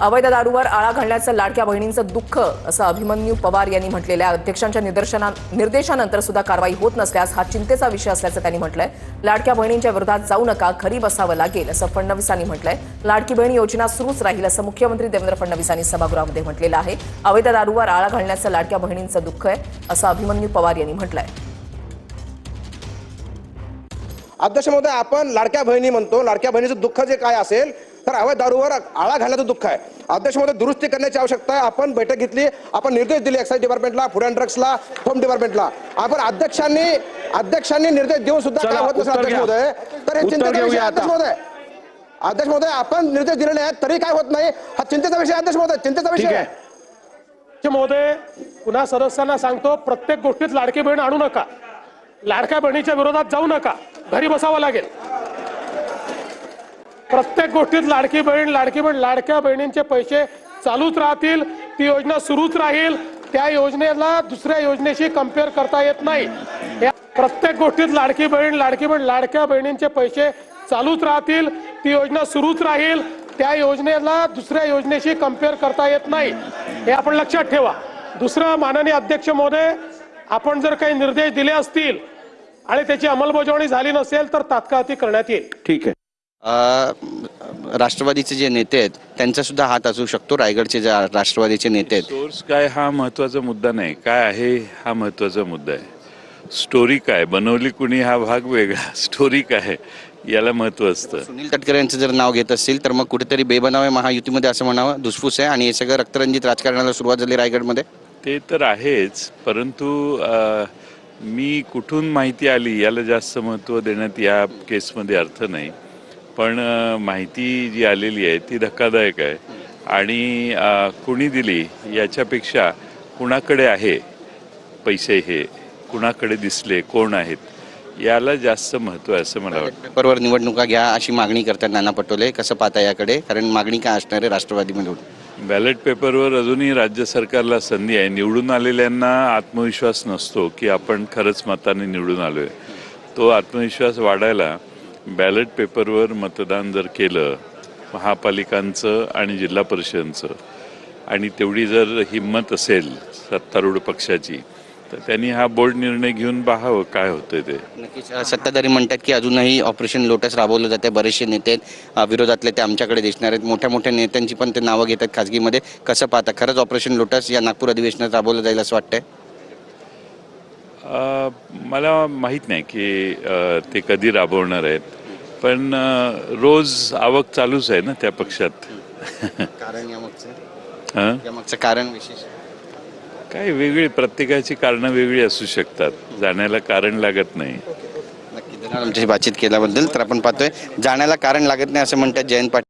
अवैध दारूवर आळा घालण्याचं लाडक्या बहिणींचं दुःख असं अभिमन्यू पवार यांनी म्हटलेल्या अध्यक्षांच्या निदर्शना निर्देशानंतर सुद्धा कारवाई होत नसल्यास हा चिंतेचा विषय असल्याचं त्यांनी म्हटलंय. लाडक्या बहिणींच्या विरोधात जाऊ नका खरी बसावं लागेल असं फडणवीसांनी म्हटलंय. लाडकी बहीण योजना सुरूच राहील असं मुख्यमंत्री देवेंद्र फडणवीसांनी सभागृहामध्ये म्हटलेलं आहे. अवैध दारूवर आळा घालण्याचं लाडक्या बहिणींचं दुःख आहे असं अभिमन्यू पवार यांनी म्हटलंय. अध्यक्ष महोदय आपण लाडक्या बहिणी म्हणतो. लाडक्या बहिणीचं दुःख जे काय असेल तर अवैध दारूवर आळा घालण्याचं दुःख आहे. अध्यक्ष महोदय दुरुस्ती करण्याची आवश्यकता आहे. आपण बैठक घेतली आपण निर्देश दिले एक्साईज डिपार्टमेंटला फूड अँड ड्रग्सला होम डिपार्टमेंटला आपण अध्यक्षांनी अध्यक्षांनी निर्देश देऊन सुद्धा काय होत नसेल अध्यक्ष. महोदय? तर हे चिंतेचा विषय अध्यक्ष. महोदय. अध्यक्ष महोदय आपण निर्देश दिलेले आहेत तरी काय होत नाही. हा चिंतेचा विषय अध्यक्ष महोदय चिंतेचा विषय आहे. महोदय पुन्हा सदस्यांना सांगतो प्रत्येक गोष्टीत लाडकी बहीण आणू नका. लाडक्या बहिणीच्या विरोधात जाऊ नका. घरी बसावं लागेल. प्रत्येक गोष्टीत लाडकी बहीण लाडकी बहीण लाडक्या बहिणींचे पैसे चालूच राहतील ती योजना सुरूच राहील. त्या योजनेला दुसऱ्या योजनेशी कंपेअर करता येत नाही. या प्रत्येक गोष्टीत लाडकी बहीण लाडकी बहीण लाडक्या बहिणींचे पैसे चालूच राहतील ती योजना सुरूच राहील. त्या योजनेला दुसऱ्या योजनेशी कंपेअर करता येत नाही. हे आपण लक्षात ठेवा. दुसरं माननीय अध्यक्ष महोदय आपण जर काही निर्देश दिले असतील आणि त्याची अंमलबजावणी झाली नसेल तर तात्काळ ती करण्यात येईल. ठीक आहे. राष्ट्रवादीचे जे नेते आहेत त्यांचा सुद्धा हात असू शकतो रायगडचे जे राष्ट्रवादीचे नेते आहेत. सोर्स काय हा महत्त्वाचा मुद्दा नाही. काय आहे हा महत्त्वाचा मुद्दा आहे. स्टोरी काय? बनवली कुणी हा भाग वेगळा? स्टोरी काय? याला महत्त्व असतं. सुनील तटकरे यांचं जर नाव घेत असतील तर मग कुठेतरी बेबनाव आहे महायुतीमध्ये असं म्हणावं धुसफूस आहे आणि हे सगळं रक्तरंजित राजकारणाला सुरुवात झाली रायगडमध्ये. ते तर आहेच परंतु मी कुठून माहिती आली याला जास्त महत्त्व देण्यात या केसमध्ये अर्थ नाही. पण माहिती जी आलेली आहे ती धक्कादायक आहे. आणि कुणी दिली याच्यापेक्षा कुणाकडे आहे पैसे हे कुणाकडे दिसले कोण आहेत याला जास्त महत्त्व आहे असं मला वाटतं. पेपरवर निवडणुका घ्या अशी मागणी करतात नाना पटोले कसं पाहता याकडे? कारण मागणी काय असणार आहे राष्ट्रवादीमधून बॅलेट पेपरवर अजूनही राज्य सरकारला संधी आहे. निवडून आलेल्यांना आत्मविश्वास नसतो की आपण खरंच मताने निवडून आलोय. तो आत्मविश्वास वाढायला बॅलेट पेपरवर मतदान जर केलं महापालिकांचं आणि जिल्हा परिषदांचं आणि तेवढी जर हिंमत असेल सत्तारूढ पक्षाची तर त्यांनी हा बोल्ड निर्णय घेऊन पाहावं काय होतंय ते. नक्कीच सत्ताधारी म्हणतात की अजूनही ऑपरेशन लोटस राबवलं जाते. बरेचसे नेते आहेत, विरोधातले ते आमच्याकडे दिसणार आहेत. मोठ्या मोठ्या नेत्यांची पण ते नावं घेतात खाजगीमध्ये. कसं पाहता खरंच ऑपरेशन लोटस या नागपूर अधिवेशनात राबवलं जाईल असं वाटतंय? मला माहीत नाही की ते कधी राबवणार आहेत. पण रोज आवक चालूच आहे ना त्या पक्षात. कारण यामागचं हं? कारण विशेष? काय वेगळी प्रत्येकाची कारणं वेगळी असू शकतात. जाण्याला कारण लागत नाही. नक्की आमच्याशी बातचीत केल्याबद्दल तर आपण पाहतोय. जाण्याला कारण लागत नाही असं म्हणतात जयंत पाटील.